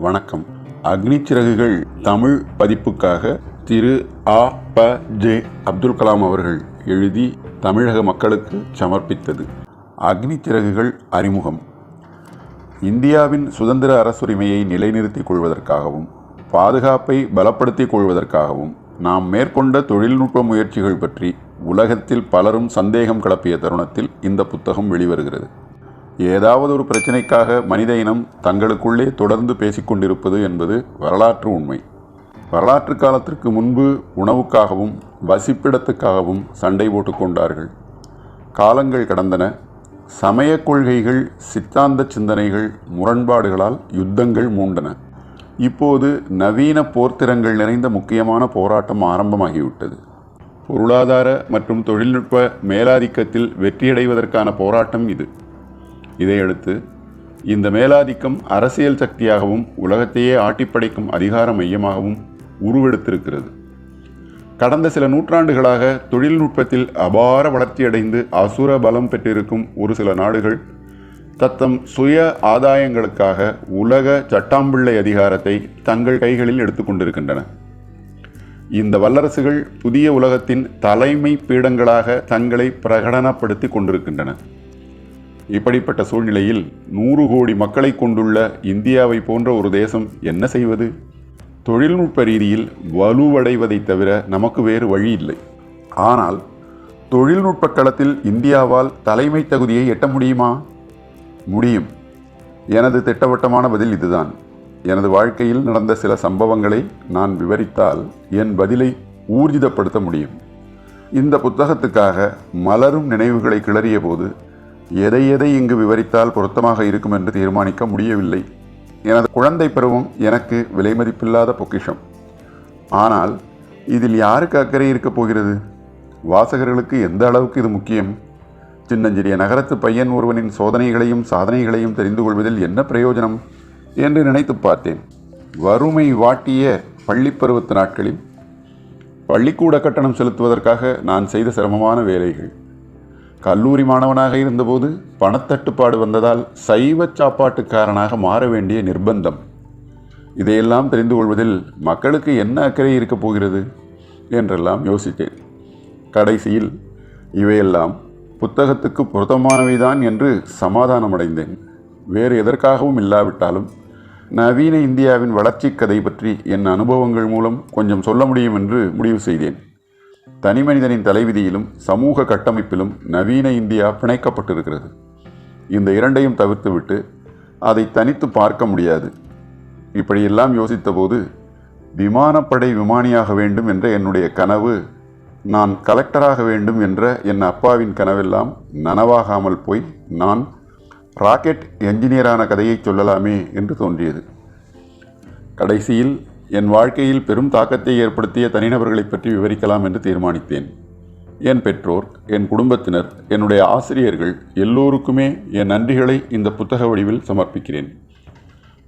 வணக்கம். அக்னி சிறகுகள் தமிழ் பதிப்புக்காக திரு ஆ ப ஜே அப்துல் கலாம் அவர்கள் எழுதி தமிழக மக்களுக்கு சமர்ப்பித்தது. அக்னி சிறகுகள் அறிமுகம். இந்தியாவின் சுதந்திர அரசுரிமையை நிலைநிறுத்திக் கொள்வதற்காகவும் பாதுகாப்பை பலப்படுத்திக் கொள்வதற்காகவும் நாம் மேற்கொண்ட தொழில்நுட்ப முயற்சிகள் பற்றி உலகத்தில் பலரும் சந்தேகம் கிளப்பிய தருணத்தில் இந்த புத்தகம் வெளிவருகிறது. ஏதாவது ஒரு பிரச்சனைக்காக மனித இனம் தங்களுக்குள்ளே தொடர்ந்து பேசிக்கொண்டிருப்பது என்பது வரலாற்று உண்மை. வரலாற்று காலத்திற்கு முன்பு உணவுக்காகவும் வசிப்பிடத்துக்காகவும் சண்டை போட்டுக்கொண்டார்கள் காலங்கள் கடந்தன. சமய கொள்கைகள் சித்தாந்த சிந்தனைகள் முரண்பாடுகளால் யுத்தங்கள் மூண்டன. இப்போது நவீன போர்த்திறங்கள் நிறைந்த முக்கியமான போராட்டம் ஆரம்பமாகிவிட்டது. பொருளாதார மற்றும் தொழில்நுட்ப மேலாதிக்கத்தில் வெற்றியடைவதற்கான போராட்டம் இது. இதையடுத்து இந்த மேலாதிக்கம் அரசியல் சக்தியாகவும் உலகத்தையே ஆட்டிப்படைக்கும் அதிகார மையமாகவும் உருவெடுத்திருக்கிறது. கடந்த சில நூற்றாண்டுகளாக தொழில்நுட்பத்தில் அபார வளர்ச்சியடைந்து அசுர பலம் பெற்றிருக்கும் ஒரு சில நாடுகள் தத்தம் சுய ஆதாயங்களுக்காக உலக சட்டாம்பிள்ளை அதிகாரத்தை தங்கள் கைகளில் எடுத்துக்கொண்டிருக்கின்றன இந்த வல்லரசுகள் புதிய உலகத்தின் தலைமை பீடங்களாக தங்களை பிரகடனப்படுத்தி கொண்டிருக்கின்றன. இப்படிப்பட்ட சூழ்நிலையில் நூறு கோடி மக்களை கொண்டுள்ள இந்தியாவை போன்ற ஒரு தேசம் என்ன செய்வது? தொழில்நுட்ப ரீதியில் வலுவடைவதைத் தவிர நமக்கு வேறு வழி இல்லை. ஆனால் தொழில்நுட்ப களத்தில் இந்தியாவால் தலைமை தகுதியை எட்ட முடியுமா? முடியும். எனது திட்டவட்டமான பதில் இதுதான். எனது வாழ்க்கையில் நடந்த சில சம்பவங்களை நான் விவரித்தால் என் பதிலை ஊர்ஜிதப்படுத்த முடியும். இந்த புத்தகத்துக்காக மலரும் நினைவுகளை கிளறிய போது எதை எதை இங்கு விவரித்தால் பொருத்தமாக இருக்கும் என்று தீர்மானிக்க முடியவில்லை. எனது குழந்தை பருவம் எனக்கு விலைமதிப்பில்லாத பொக்கிஷம். ஆனால் இதில் யாருக்கு அக்கறை இருக்கப் போகிறது? வாசகர்களுக்கு எந்த அளவுக்கு இது முக்கியம்? சின்னஞ்சிறிய நகரத்து பையன் ஒருவனின் சோதனைகளையும் சாதனைகளையும் தெரிந்து கொள்வதில் என்ன பிரயோஜனம் என்று நினைத்து பார்த்தேன். வறுமை வாட்டிய பள்ளிப்பருவத்து நாட்களில் பள்ளிக்கூட கட்டணம் செலுத்துவதற்காக நான் செய்த சிரமமான வேலைகள். கல்லூரி மாணவனாக இருந்தபோது பணத்தட்டுப்பாடு வந்ததால் சைவ சாப்பாட்டுக்காரனாக மாற வேண்டிய நிர்பந்தம். இதையெல்லாம் தெரிந்து கொள்வதில் மக்களுக்கு என்ன அக்கறை இருக்கப் போகிறது? என்றெல்லாம் யோசித்தேன். கடைசியில் இவையெல்லாம் புத்தகத்துக்கு பொருத்தமானவைதான் என்று சமாதானமடைந்தேன். வேறு எதற்காகவும் இல்லாவிட்டாலும் நவீன இந்தியாவின் வளர்ச்சி கதை பற்றி என் அனுபவங்கள் மூலம் கொஞ்சம் சொல்ல முடியும் என்று முடிவு செய்தேன். தனிமனிதனின் தலைவிதியிலும் சமூக கட்டமைப்பிலும் நவீன இந்தியா பிணைக்கப்பட்டிருக்கிறது. இந்த இரண்டையும் தவிர்த்துவிட்டு அதை தனித்து பார்க்க முடியாது. இப்படியெல்லாம் யோசித்தபோது விமானப்படை விமானியாக வேண்டும் என்ற என்னுடைய கனவு நான் கலெக்டராக வேண்டும் என்ற என் அப்பாவின் கனவெல்லாம் நனவாகாமல் போய் நான் ராக்கெட் என்ஜினியரான கதையை சொல்லலாமே என்று தோன்றியது. கடைசியில் என் வாழ்க்கையில் பெரும் தாக்கத்தை ஏற்படுத்திய தனிநபர்களை பற்றி விவரிக்கலாம் என்று தீர்மானித்தேன். என் பெற்றோர் என் குடும்பத்தினர் என்னுடைய ஆசிரியர்கள் எல்லோருக்குமே என் நன்றிகளை இந்த புத்தக வடிவில் சமர்ப்பிக்கிறேன்.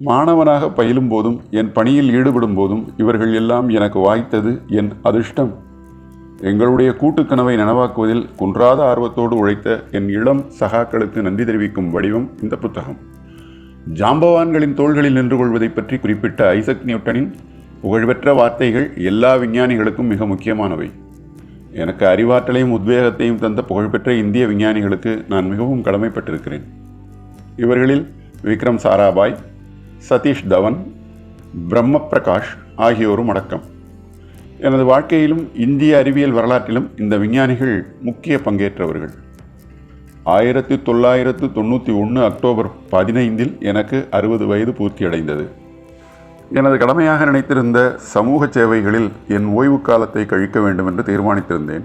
மாணவனாக பயிலும் போதும் என் பணியில் ஈடுபடும் போதும் இவர்கள் எல்லாம் எனக்கு வாய்த்தது என் அதிர்ஷ்டம். எங்களுடைய கூட்டுக்கனவை நனவாக்குவதில் குன்றாத ஆர்வத்தோடு உழைத்த என் இளம் சகாக்களுக்கு நன்றி தெரிவிக்கும் வடிவம் இந்த புத்தகம். ஜாம்பவான்களின் தோள்களில் நின்று கொள்வதை பற்றி குறிப்பிட்ட ஐசக் நியூட்டனின் புகழ்பெற்ற வார்த்தைகள் எல்லா விஞ்ஞானிகளுக்கும் மிக முக்கியமானவை. எனக்கு அறிவாற்றலையும் உத்வேகத்தையும் தந்த புகழ்பெற்ற இந்திய விஞ்ஞானிகளுக்கு நான் மிகவும் கடமைப்பட்டிருக்கிறேன். இவர்களில் விக்ரம் சாராபாய் சதீஷ் தவன் பிரம்ம பிரகாஷ் ஆகியோரும் அடக்கம். எனது வாழ்க்கையிலும் இந்திய அறிவியல் வரலாற்றிலும் இந்த விஞ்ஞானிகள் முக்கிய பங்கேற்றவர்கள். ஆயிரத்தி தொள்ளாயிரத்து தொண்ணூற்றி ஒன்று அக்டோபர் பதினைந்தில் எனக்கு அறுபது வயது பூர்த்தியடைந்தது. எனது கடமையாக நினைத்திருந்த சமூக சேவைகளில் என் ஓய்வு காலத்தை கழிக்க வேண்டும் என்று தீர்மானித்திருந்தேன்.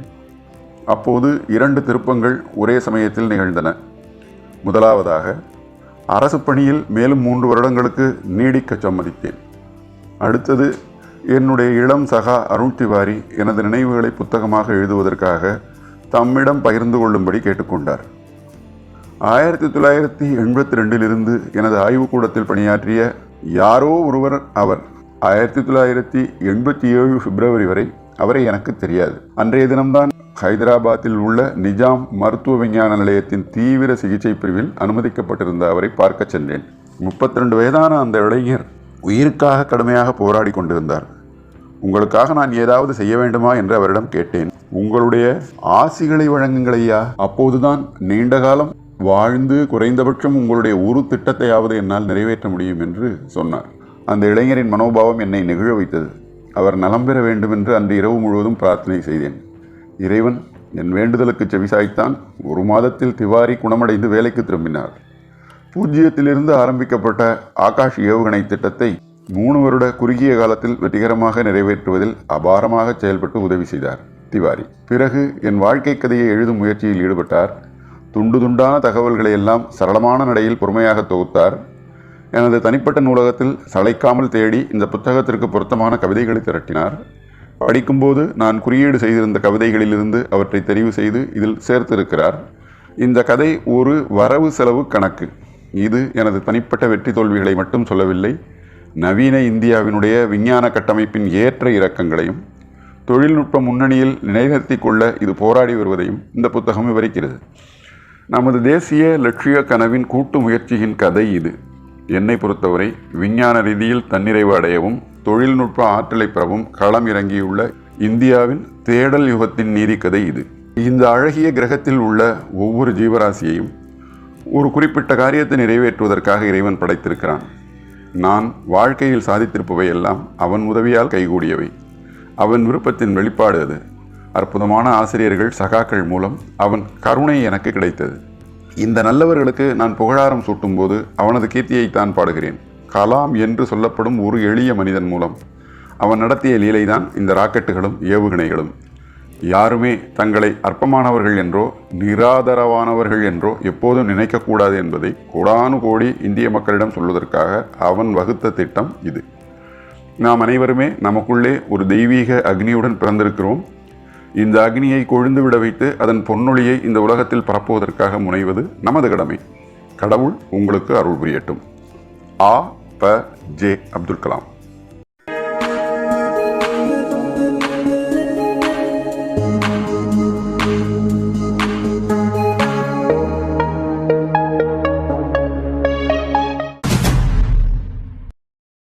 அப்போது இரண்டு திருப்பங்கள் ஒரே சமயத்தில் நிகழ்ந்தன. முதலாவதாக அரசு பணியில் மேலும் மூன்று வருடங்களுக்கு நீடிக்க சம்மதித்தேன். அடுத்தது என்னுடைய இளம் சகா அருண் திவாரி எனது நினைவுகளை புத்தகமாக எழுதுவதற்காக தம்மிடம் பகிர்ந்து கொள்ளும்படி கேட்டுக்கொண்டார். ஆயிரத்தி தொள்ளாயிரத்தி எண்பத்தி ரெண்டிலிருந்து எனது ஆய்வுக்கூடத்தில் பணியாற்றிய யாரோ ஒருவர் அவர். ஆயிரத்தி தொள்ளாயிரத்தி எண்பத்தி ஏழு பிப்ரவரி வரை அவரை எனக்கு தெரியாது. அன்றைய தினம்தான் ஹைதராபாத்தில் உள்ள நிஜாம் மருத்துவ விஞ்ஞான நிலையத்தின் தீவிர சிகிச்சை பிரிவில் அனுமதிக்கப்பட்டிருந்த அவரை பார்க்கச் சென்றேன். முப்பத்தி ரெண்டு வயதான அந்த இளைஞர் உயிருக்காக கடுமையாக போராடி கொண்டிருந்தார். உங்களுக்காக நான் ஏதாவது செய்ய வேண்டுமா என்று அவரிடம் கேட்டேன். உங்களுடைய ஆசிகளை வழங்குங்களையா? அப்போதுதான் நீண்ட காலம் வாழ்ந்து குறைந்தபட்சம் உங்களுடைய ஒரு திட்டத்தையாவது என்னால் நிறைவேற்ற முடியும் என்று சொன்னார். அந்த இளைஞரின் மனோபாவம் என்னை நெகிழ வைத்தது. அவர் நலம் பெற வேண்டும் என்று அன்று இரவு முழுவதும் பிரார்த்தனை செய்தேன். இறைவன் என் வேண்டுதலுக்கு செவிசாய்த்தான். ஒரு மாதத்தில் திவாரி குணமடைந்து வேலைக்கு திரும்பினார். பூஜ்ஜியத்திலிருந்து ஆரம்பிக்கப்பட்ட ஆகாஷ் ஏவுகணை திட்டத்தை மூணு வருட குறுகிய காலத்தில் வெற்றிகரமாக நிறைவேற்றுவதில் அபாரமாக செயல்பட்டு உதவி செய்தார் திவாரி. பிறகு என் வாழ்க்கை கதையை எழுதும் முயற்சியில் ஈடுபட்டார். துண்டு துண்டான தகவல்களை எல்லாம் சரளமான நடையில் பொறுமையாக தொகுத்தார். எனது தனிப்பட்ட நூலகத்தில் சளைக்காமல் தேடி இந்த புத்தகத்திற்கு பொருத்தமான கவிதைகளை திரட்டினார். படிக்கும்போது நான் குறியீடு செய்திருந்த கவிதைகளிலிருந்து அவற்றை தெரிவு செய்து இதில் சேர்த்திருக்கிறார். இந்த கதை ஒரு வரவு செலவு கணக்கு. இது எனது தனிப்பட்ட வெற்றி தோல்விகளை மட்டும் சொல்லவில்லை நவீன இந்தியாவினுடைய விஞ்ஞான கட்டமைப்பின் ஏற்ற இறக்கங்களையும் தொழில்நுட்ப முன்னணியில் நிலைநிறுத்திக் கொள்ள இது போராடி வருவதையும் இந்த புத்தகம் விவரிக்கிறது. நமது தேசிய லட்சிய கனவின் கூட்டு முயற்சியின் கதை இது. என்னை பொறுத்தவரை விஞ்ஞான ரீதியில் தன்னிறைவு அடையவும் தொழில்நுட்ப ஆற்றலை பெறவும் களம் இறங்கியுள்ள இந்தியாவின் தேடல் யுகத்தின் நீதிக்கதை இது. இந்த அழகிய கிரகத்தில் உள்ள ஒவ்வொரு ஜீவராசியையும் ஒரு குறிப்பிட்ட காரியத்தை நிறைவேற்றுவதற்காக இறைவன் படைத்திருக்கிறான். நான் வாழ்க்கையில் சாதித்திருப்பவை எல்லாம் அவன் உதவியால் கைகூடியவை. அவன் விருப்பத்தின் வெளிப்பாடு அது. அற்புதமான ஆசிரியர்கள் சகாக்கள் மூலம் அவன் கருணை எனக்கு கிடைத்தது. இந்த நல்லவர்களுக்கு நான் புகழாரம் சூட்டும்போது அவனது கீர்த்தியை தான் பாடுகிறேன். கலாம் என்று சொல்லப்படும் ஒரு எளிய மனிதன் மூலம் அவன் நடத்திய லீலைதான் இந்த ராக்கெட்டுகளும் ஏவுகணைகளும். யாருமே தங்களை அற்பமானவர்கள் என்றோ நிராதரவானவர்கள் என்றோ எப்போதும் நினைக்கக்கூடாது என்பதை கோடானு கோடி இந்திய மக்களிடம் சொல்வதற்காக அவன் வகுத்த திட்டம் இது. நாம் அனைவருமே நமக்குள்ளே ஒரு தெய்வீக அக்னியுடன் பிறந்திருக்கிறோம். இந்த அக்னியை கொழுந்து விட வைத்து அதன் பொன்னொழியை இந்த உலகத்தில் பரப்புவதற்காக முனைவது நமது கடமை. கடவுள் உங்களுக்கு அருள் புரியட்டும். ஆ ப ஜே அப்துல் கலாம்.